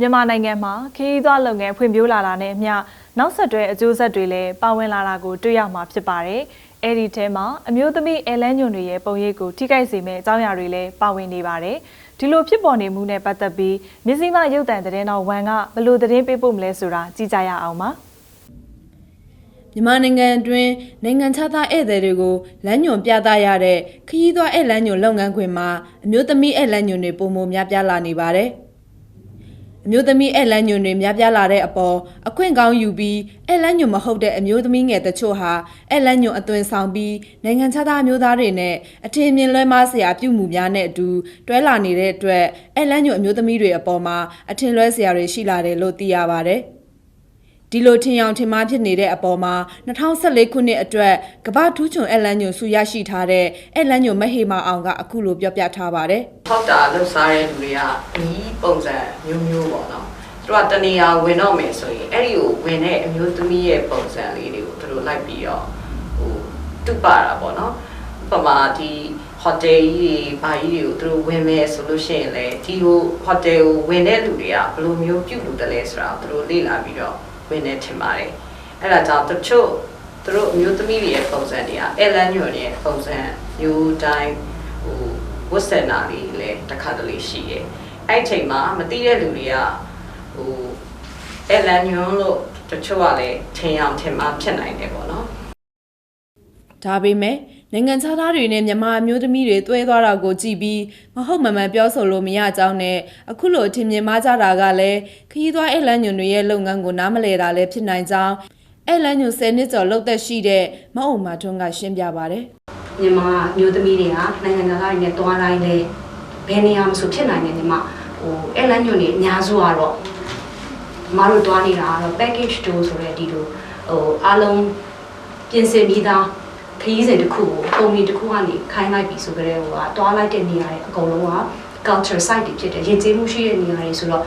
မြန်မာနိုင်ငံမှာခရီးသွားလုပ်ငန်းဖွံ့ဖြိုးလာတာနဲ့အမျှနောက်ဆက်တွဲအကျိုးဆက်တွေလည်းပါဝင်လာတာကိုတွေ့ရမှာဖြစ်ပါတယ်။အဲ့ဒီထဲမှာအမျိုးသမီးအဲလန်းညွန်တွေရဲ့ပုံရိပ်ကိုထိခိုက်စေမယ့်အကြောင်းအရာတွေလည်းပါဝင်နေပါတယ်။ဒီလိုဖြစ်ပေါ်နေမှုနဲ့ပတ်သက်ပြီးမြစည်းမရုပ်တံသတင်းတော်ဝန်ကဘယ်လိုသတင်းပေးပို့မလဲဆိုတာကြည့်ကြရအောင်ပါ။မြန်မာနိုင်ငံအတွင်းနိုင်ငံခြားသားဧည့်သည်တွေကိုလမ်းညွန်ပြသရတဲ့ခရီးသွားဧည့်လမ်းညွန်လုပ်ငန်းခွင်မှာအမျိုးသမီးဧည့်လမ်းညွန်တွေပုံမများပြားလာနေပါတယ်။ အမျိုးသမီးဧည့်လမ်းညွန်တွေများပြားလာတဲ့အပေါ်အခွင့်ကောင်းယူပြီးဧည့်လမ်းညွန်မဟုတ်တဲ့အမျိုးသမီးငယ်တချို့ဟာဧည့်လမ်းညွန်အသွင်ဆောင်ပြီးနိုင်ငံခြားသားအမျိုးသားတွေနဲ့အထင်မြင်လွဲမှားစရာပြုမှုများနဲ့အတူတွဲလာနေတဲ့အတွက်ဧည့်လမ်းညွန်အမျိုးသမီးတွေအပေါ်မှာအထင်လွဲစရာတွေရှိလာတယ်လို့သိရပါတယ်။ ဒီလိုထင်အောင်ထင်မှားဖြစ်နေတဲ့အပေါ်မှာ2014ခုနှစ်အတွက်ကမ္ဘာထူးချွန်အက်လန်ညွန်ဆုရရှိထားတဲ့အက်လန်ညွန်မဟေမာအောင်ကအခုလိုပြောပြထားပါတယ်ဟောက်တာလှုပ်ရှားတဲ့လူတွေကဒီပုံစံမျိုးမျိုးပေါ့နော်သူကတနေရာဝင်တော့မယ်ဆိုရင်အဲ့ဒီကိုဝင်တဲ့အမျိုးသမီးရဲ့ပုံစံလေးတွေကိုသူတို့လိုက်ပြီးတော့ဟိုတူပါတာပေါ့နော်ဥပမာဒီဟိုတယ်ကြီးတွေဘာကြီးတွေကိုသူတို့ဝင်မယ်ဆိုလို့ရှိရင်လေဒီဟိုဟိုတယ်ကိုဝင်တဲ့လူတွေကဘယ်လိုမျိုးပြုလုပ်တယ်လဲဆိုတာကိုသူတို့လေ့လာပြီးတော့ ဝင်နေထင်ပါတယ်အဲ့ဒါကြောင့်တချို့သူတို့အမျိုးသမီးတွေရဲ့ပုံစံတွေကအဲလန်ညွန်ရဲ့ပုံစံမျိုးတိုင်းဟိုဝတ်ဆင်တာလေးလည်းတစ်ခါတလေရှိရဲ့အဲ့ဒီချိန်မှာမသိတဲ့လူတွေကဟိုအဲလန်ညွန်လို့တချို့ကလည်းထင်အောင်ထင်မှာဖြစ်နိုင်တယ်ပေါ့နော်။ဒါပေမဲ့ နိုင်ငံခြားသားတွေနဲ့မြန်မာအမျိုးသမီးတွေတွဲသွားတာကိုကြည့်ပြီးမဟုတ်မမှန်ပြောဆိုလို့မရကြောင်းနဲ့အခုလိုအထင်မြင်မှားကြတာကလည်းခရီးသွားအက်လန်ညွန်တွေရဲ့လုပ်ငန်းကိုနားမလည်တာလည်းဖြစ်နိုင်ကြောင်းအက်လန်ညွန်10နှစ်ကျော်လုပ်သက်ရှိတဲ့မအုံမာထွန်းကရှင်းပြပါတယ်။မြန်မာမျိုးသမီးတွေကနိုင်ငံသားတွေနဲ့တွားတိုင်းလဲဘယ်နေရာမှာဆိုဖြစ်နိုင်တယ်ညီမဟိုအဲ့လမ်းညွန်တွေအများစုကတော့မတို့တွားနေတာကတော့ package tour ဆိုတဲ့ဒီလိုဟိုအားလုံးပြင်ဆင်ပြီးသား ခရီးစဉ်တစ်ခုကိုပုံမီတစ်ခုကနေခိုင်းလိုက်ပြီဆိုကြတဲ့ဟိုကတွားလိုက်တဲ့နေရာတွေအကုန်လုံးက culture site တွေဖြစ်တယ်ယဉ်ကျေးမှုရှိတဲ့နေရာတွေဆိုတော့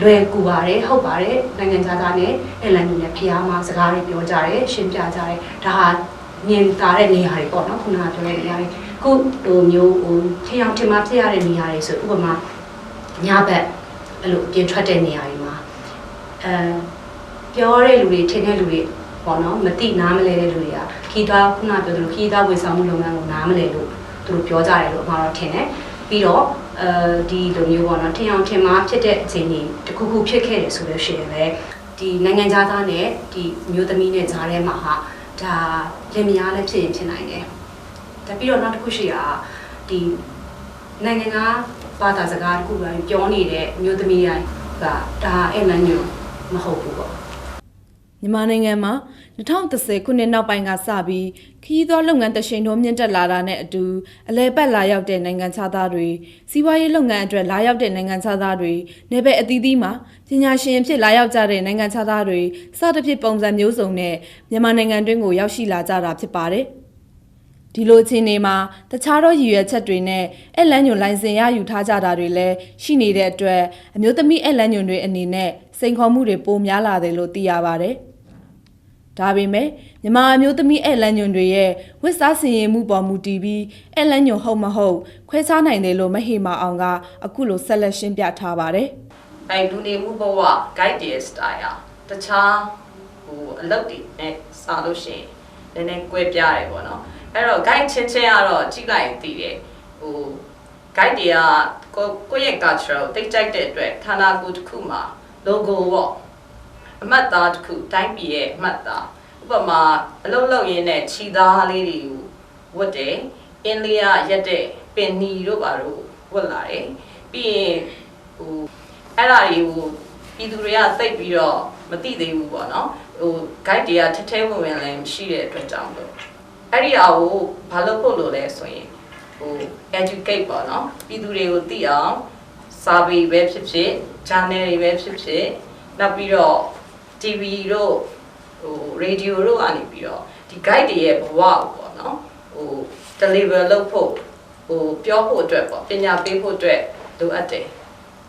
လွယ်ကူပါတယ်ဟုတ်ပါတယ်နိုင်ငံခြားသားနဲ့အဲ့လမ်းညွန်နဲ့ဖျားမှာစကားတွေပြောကြတယ်ရှင်းပြကြတယ်ဒါဟာမြင်သာတဲ့နေရာတွေပေါ့နော်ခုနကပြောတဲ့နေရာတွေခုဟိုမျိုးဟိုထင်အောင်ထင်မှားဖြစ်ရတဲ့နေရာတွေဆိုဥပမာညဘက်အဲ့လိုအပြင်ထွက်တဲ့နေရာတွေမှာအဲပြောတဲ့လူတွေထင်တဲ့လူတွေ ပေါ့နော်မတိနားမလဲတဲ့လူတွေကခီးသွားခုနကပြောသလိုခီးသွားဝေဆောင်မှုလုပ်ငန်းကိုနားမလဲလို့သူတို့ပြောကြတယ်လို့အမှားတော့ထင်တယ်ပြီးတော့အဲဒီလိုမျိုးပေါ့နော်ထင်အောင်ထင်မှားဖြစ်တဲ့အချိန်ကြီးတစ်ခုခုဖြစ်ခဲ့တယ်ဆိုလို့ရှိရင်လည်းဒီနိုင်ငံသားသားနဲ့ဒီမျိုးသမီးနဲ့ဂျားထဲမှာဟာဒါလင်မယားလည်းဖြစ်ရင်ဖြစ်နိုင်တယ်။ဒါပြီးတော့နောက်တစ်ခုရှိတာကဒီနိုင်ငံကဘာသာစကားတစ်ခုပဲပြောနေတဲ့အမျိုးသမီးတိုင်းကဒါအဲ့လန်ညိုမဟုတ်ဘူးပေါ့ မြန်မာနိုင်ငံမှာ2010ခုနှစ်နောက်ပိုင်းကစပြီးခရီးသွားလုပ်ငန်းတရှိန်ထိုးမြင့်တက်လာတာနဲ့အတူအလဲပတ်လာရောက်တဲ့နိုင်ငံခြားသားတွေစီးပွားရေးလုပ်ငန်းအတွက်လာရောက်တဲ့နိုင်ငံခြားသားတွေနေပယ်အသီးသီးမှာပညာရှင်အဖြစ်လာရောက်ကြတဲ့နိုင်ငံခြားသားတွေစသဖြင့်ပုံစံမျိုးစုံနဲ့မြန်မာနိုင်ငံတွင်းကိုရောက်ရှိလာကြတာဖြစ်ပါတယ်ဒီလိုအခြေအနေမှာတခြားသောရည်ရွယ်ချက်တွေနဲ့အဲ့လန်ညွန်လိုင်စင်ရယူထားကြတာတွေလည်းရှိနေတဲ့အတွက်အမျိုးသမီးအဲ့လန်ညွန်တွေအနေနဲ့စိန်ခေါ်မှုတွေပိုများလာတယ်လို့သိရပါတယ်။ ဒါပေမဲ့မြန်မာအမျိုးသမီးအဲ့လန်ညွန်တွေရဲ့ဝစ်စားစင်ရင်မှုပေါ်မူတည်ပြီးအဲ့လန်ညွန်ဟုတ်မဟုတ်ခွဲခြားနိုင်တယ်လို့မဟေမာအောင်ကအခုလိုဆက်လက်ရှင်းပြထားပါတယ်။အဲ့လူနေမှုဘဝ guide တဲ့ style อ่ะတခြားဟိုအလုပ်တွေနဲ့စာလို့ရှိရင်နည်းနည်းကွဲပြားတယ်ပေါ့နော်အဲ့တော့ guide ချင်းချင်းကတော့ကြည့်လိုက်ရင်သိတယ်ဟို guide တွေကကိုကိုယ့်ရဲ့ culture ကိုတိတ်ကြိုက်တဲ့အတွက်ဌာနကိုတစ်ခုမှာ logo ပေါ့ အမှတ်သားတစ်ခုတိုင်းပြည်ရဲ့အမှတ်သားဥပမာအလုပ်လုပ်ရင်းနဲ့ခြီသားလေးတွေကိုဝတ်တယ်အင်းလေးရရက်တဲ့ပင်နီတို့ပါတို့ဝတ်လာတယ်ပြီးရင်ဟိုအဲ့ဒါတွေကိုပြည်သူတွေကသိပ်ပြီးတော့မသိသေးဘူးပေါ့နော်ဟို guide တွေကထထဲဝင်ဝင်လည်းမရှိတဲ့အတွက်ကြောင့်လို့အဲ့ဒီအကိုဘာလို့ဖို့လို့လဲဆိုရင်ဟို educate ပေါ့နော်ပြည်သူတွေကိုသိအောင်စာပေပဲဖြစ်ဖြစ် journal တွေပဲဖြစ်ဖြစ်နောက်ပြီးတော့ TV တို့ဟို radio တို့ကနေပြီးတော့ဒီ guide တွေရဲ့ဘဝကိုပေါ့နော်ဟို deliver လုပ်ဖို့ဟိုပြောဖို့အတွက်ပေါ့ပညာပေးဖို့အတွက်လိုအပ်တယ်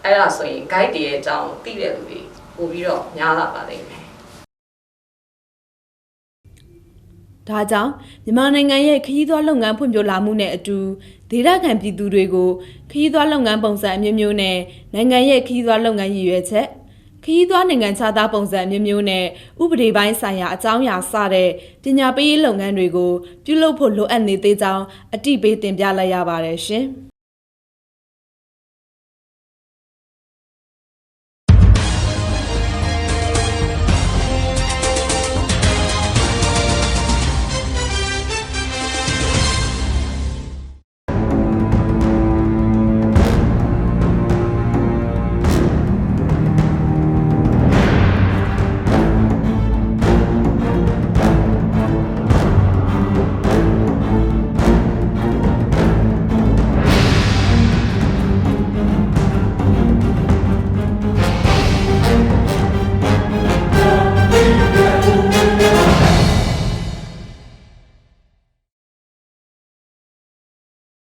အဲ့ဒါဆိုရင် guide တွေရဲ့အကြောင်းကိုသိတဲ့လူတွေပို့ပြီးတော့များလာပါလိမ့်မယ်ဒါကြောင့်မြန်မာနိုင်ငံရဲ့ခရီးသွားလုပ်ငန်းဖွံ့ဖြိုးလာမှုနဲ့အတူဒေသခံပြည်သူတွေကိုခရီးသွားလုပ်ငန်းပုံစံအမျိုးမျိုးနဲ့နိုင်ငံရဲ့ခရီးသွားလုပ်ငန်းရည်ရွယ်ချက် ခရီးသွားနိုင်ငံခြားသားပုံစံအမျိုးမျိုးနဲ့ဥပဒေပိုင်းဆိုင်ရာအကြောင်းအရာစတဲ့ပညာပေးရေးလုပ်ငန်းတွေကိုပြုလုပ်ဖို့လိုအပ်နေသေးကြောင်းအတိပေးတင်ပြလိုက်ရပါတယ်ရှင်။